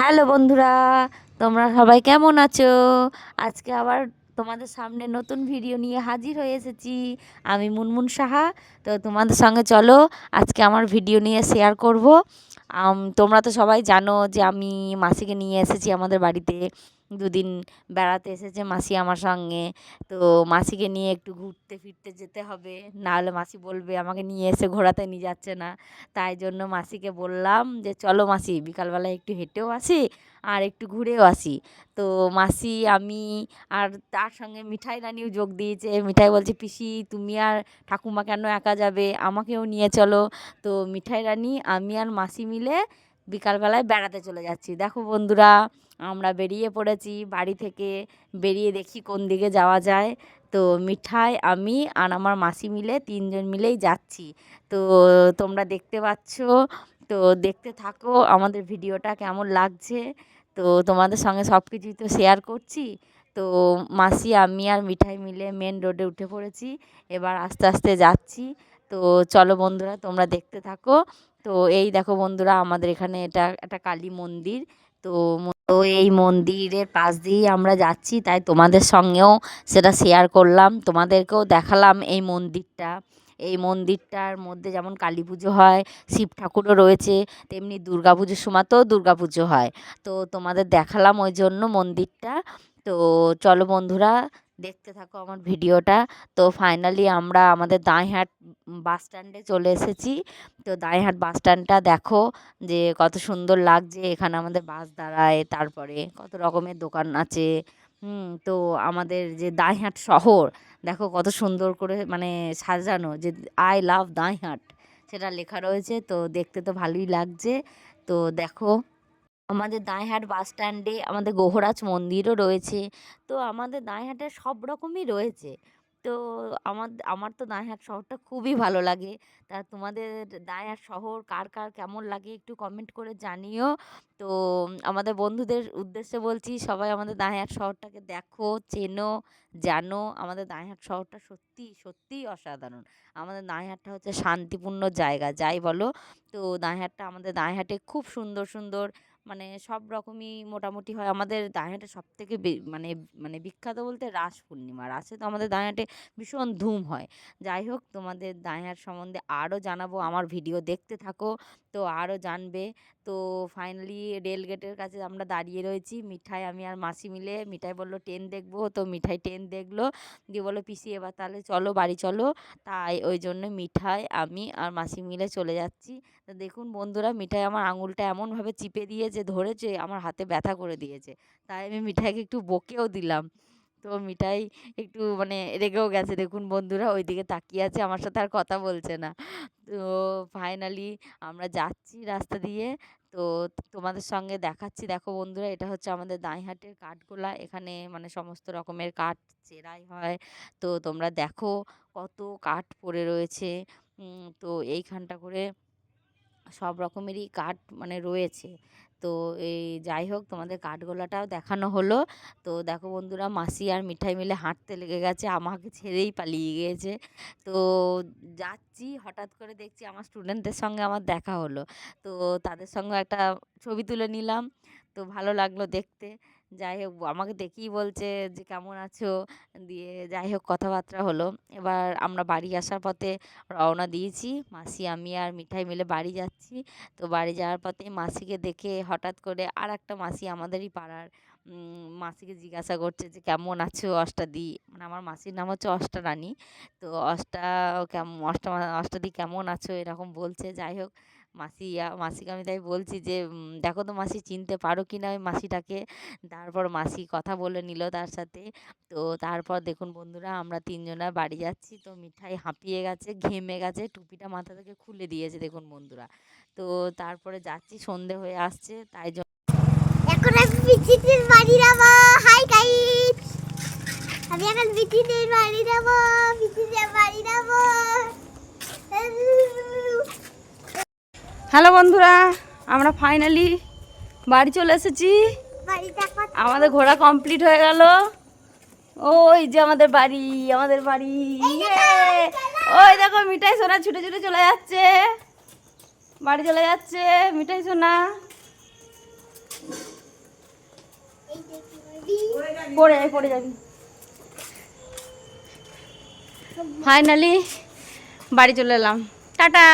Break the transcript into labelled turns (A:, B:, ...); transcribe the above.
A: Hello বন্ধুরা, তোমরা সবাই কেমন আছো? আজকে আবার তোমাদের সামনে নতুন ভিডিও নিয়ে হাজির হয়ে এসেছি। আমি মুনমুন সাহা, তো তোমাদের সঙ্গে চলো আজকে আমার ভিডিও নিয়ে শেয়ার করব। তোমরা তো সবাই জানো যে আমি মাসিকে নিয়ে এসেছি আমাদের বাড়িতে। দুদিন বেড়াতে এসেছে মাসি আমার সঙ্গে। তো মাসিকে নিয়ে একটু ঘুরতে ফিরতে যেতে হবে। নাহলে মাসি বলবে, আমাকে নিয়ে এসে ঘোরাতে নিয়ে যাচ্ছে না। তাই জন্য মাসিকে বললাম যে, চলো মাসি, বিকালবেলায় একটু হেঁটেও আসি আর একটু ঘুরেও আসি। তো মাসি, আমি আর তার সঙ্গে মিঠাই রানিও যোগ দিয়েছে। মিঠাই বলছে, পিসি, তুমি আর ঠাকুমা কেন একা যাবে? আমাকেও নিয়ে চলো। তো মিঠাই রানি, আমি আর মাসি মিলে বিকালবেলায় বেড়াতে চলে যাচ্ছি। দেখো বন্ধুরা, আমরা বেরিয়ে পড়েছি বাড়ি থেকে। বেরিয়ে দেখি কোন দিকে যাওয়া যায়। তো মিঠাই, আমি আর আমার মাসি মিলে তিনজন মিলেই যাচ্ছি। তো তোমরা দেখতে পাচ্ছ, তো দেখতে থাকো আমাদের ভিডিওটা কেমন লাগছে। তো তোমাদের সঙ্গে সব কিছুই তো শেয়ার করছি। তো মাসি, আমি আর মিঠাই মিলে মেন রোডে উঠে পড়েছি। এবার আস্তে আস্তে যাচ্ছি। তো চলো বন্ধুরা, তোমরা দেখতে থাকো। তো এই দেখো বন্ধুরা, আমাদের এখানে এটা একটা কালী মন্দির। তো তো এই মন্দিরের পাশ দিয়েই আমরা যাচ্ছি, তাই তোমাদের সঙ্গেও সেটা শেয়ার করলাম। তোমাদেরকেও দেখালাম এই মন্দিরটা। এই মন্দিরটার মধ্যে যেমন কালী পুজো হয়, শিব ঠাকুরও রয়েছে, তেমনি দুর্গা পুজোর সময় তো দুর্গা পুজো হয়। তো তোমাদের দেখালাম ওই জন্য মন্দিরটা। তো চলো বন্ধুরা দেখতে থাকো আমার ভিডিওটা। তো ফাইনালি আমরা আমাদের দাঁইহাট বাস স্ট্যান্ডে চলে এসেছি। তো দাঁইহাট বাস স্ট্যান্ডটা দেখো যে কত সুন্দর লাগছে। এখানে আমাদের বাস দাঁড়ায়, তারপরে কত রকমের দোকান আছে। হুম, তো আমাদের যে দাঁইহাট শহর, দেখো কত সুন্দর করে মানে সাজানো যে আই লাভ দাঁইহাট সেটা লেখা রয়েছে। তো দেখতে তো ভালোই লাগছে। তো দেখো আমাদের দাঁইহাট বাস স্ট্যান্ডে আমাদের গোহরাজ মন্দিরও রয়েছে। তো আমাদের দাঁইহাটে সব রকমই রয়েছে। তো আমার আমার তো দাঁইহাট শহরটা খুবই ভালো লাগে। তা তোমাদের দাঁইহাট শহর কার কার কেমন লাগে একটু কমেন্ট করে জানিও। তো আমাদের বন্ধুদের উদ্দেশ্যে বলছি, সবাই আমাদের দাঁইহাট শহরটাকে দেখো, চেনো, জানো। আমাদের দাঁইহাট শহরটা সত্যি, সত্যিই অসাধারণ। আমাদের দাঁইহাটটা হচ্ছে শান্তিপূর্ণ জায়গা, যাই বলো। তো দাঁইহাটটা আমাদের দাঁইহাটে খুব সুন্দর সুন্দর মানে সব রকমই মোটামুটি হয়। আমাদের দাঁড়হাটে সব থেকে মানে মানে বিখ্যাত বলতে রাস পূর্ণিমা। রাসে তো আমাদের দাঁইহাটে ভীষণ ধুম হয়। যাই হোক, তোমাদের দাঁইহাট সম্বন্ধে আরও জানাব। আমার ভিডিও দেখতে থাকো, তো আরও জানবে। তো ফাইনালি রেল গেটের কাছে আমরা দাঁড়িয়ে রয়েছি। মিঠাই আমি আর মাসি মিলে। মিঠাই বলল ট্রেন দেখব তো। মিঠাই ট্রেন দেখল। দিয়ে বলল, পিসি, এবার তাহলে চলো, বাড়ি চলো। তাই ওই জন্য মিঠাই, আমি আর মাসি মিলে চলে যাচ্ছি। তো দেখুন বন্ধুরা, মিঠাই আমার আঙুলটা এমনভাবে চিপে দিয়েছে, ধরেছে, আমার হাতে ব্যথা করে দিয়েছে। তাই আমি মিঠাইকে একটু বকেও দিলাম। তো মিঠাই একটু মানে রেগেও গেছে। দেখুন বন্ধুরা, ওইদিকে তাকিয়ে আছে, আমার সাথে আর কথা বলছে না। তো ফাইনালি আমরা যাচ্ছি রাস্তা দিয়ে। তো তোমাদের সঙ্গে দেখাচ্ছি। দেখো বন্ধুরা, এটা হচ্ছে আমাদের দাঁইহাটের কাঠগোলা। এখানে মানে সমস্ত রকমের কাঠ চেরাই হয়। তো তোমরা দেখো কত কাঠ পড়ে রয়েছে। তো এইখানটা করে সব রকমেরই কাঠ মানে রয়েছে। তো এই যাই হোক, তোমাদের কাঠগোলাটাও দেখানো হলো। তো দেখো বন্ধুরা, মাসি আর মিঠাই মিলে হাঁটতে লেগে গেছে, আমাকে ছেড়েই পালিয়ে গিয়েছে। তো যাচ্ছি, হঠাৎ করে দেখছি আমার স্টুডেন্টদের সঙ্গে আমার দেখা হলো। তো তাদের সঙ্গে একটা ছবি তুলে নিলাম। তো ভালো লাগল দেখতে। যাই হোক আমাকে দেখেই বলছে যে, কেমন আছো? দিয়ে যাই হোক, কথাবার্তা হলো। এবার আমরা বাড়ি আসার পথে রওনা দিয়েছি। মাসি, আমি আর মিঠাই মিলে বাড়ি যাচ্ছি। তো বাড়ি যাওয়ার পথে মাসিকে দেখে হঠাৎ করে আর একটা মাসি আমাদেরই পাড়ার মাসিকে জিজ্ঞাসা করছে যে, কেমন আছো অষ্টাদি মানে আমার মাসির নাম হচ্ছে অষ্টারানী তো অষ্টা কেমন অষ্টা অষ্টাদি কেমন আছো? এরকম বলছে। যাই হোক মাসি মাসিকে আমি তাই বলছি যে দেখো তো মাসি চিনতে পারো কি না ওই মাসিটাকে? তারপর মাসি কথা বলে নিল তার সাথে। তো তারপর দেখুন বন্ধুরা, আমরা তিনজনা বাড়ি যাচ্ছি, তো মিঠাই হাঁপিয়ে গেছে, ঘেমে গেছে, টুপিটা মাথা থেকে খুলে দিয়েছে দেখুন বন্ধুরা। তো তারপরে যাচ্ছি, সন্ধে হয়ে আসছে, তাই জন্য
B: এখন আমি বিচিত্রের বাড়ি যাব। হাই গাইস আমি এখন বিচিত্রের বাড়ি যাব, বিচিত্রের বাড়ি যাব।
A: হ্যালো বন্ধুরা আমরা ফাইনালি বাড়ি চলে এসেছি। আমাদের ঘোরা কমপ্লিট হয়ে গেল। ওই যে আমাদের বাড়ি আমাদের বাড়ি! ওই দেখো মিঠাই সোনা ছুটে ছুটে চলে যাচ্ছে। বাড়ি চলে যাচ্ছে মিঠাই সোনা।
C: পড়ে যাবি পড়ে যাবি। ফাইনালি বাড়ি চলে এলাম। টাটা!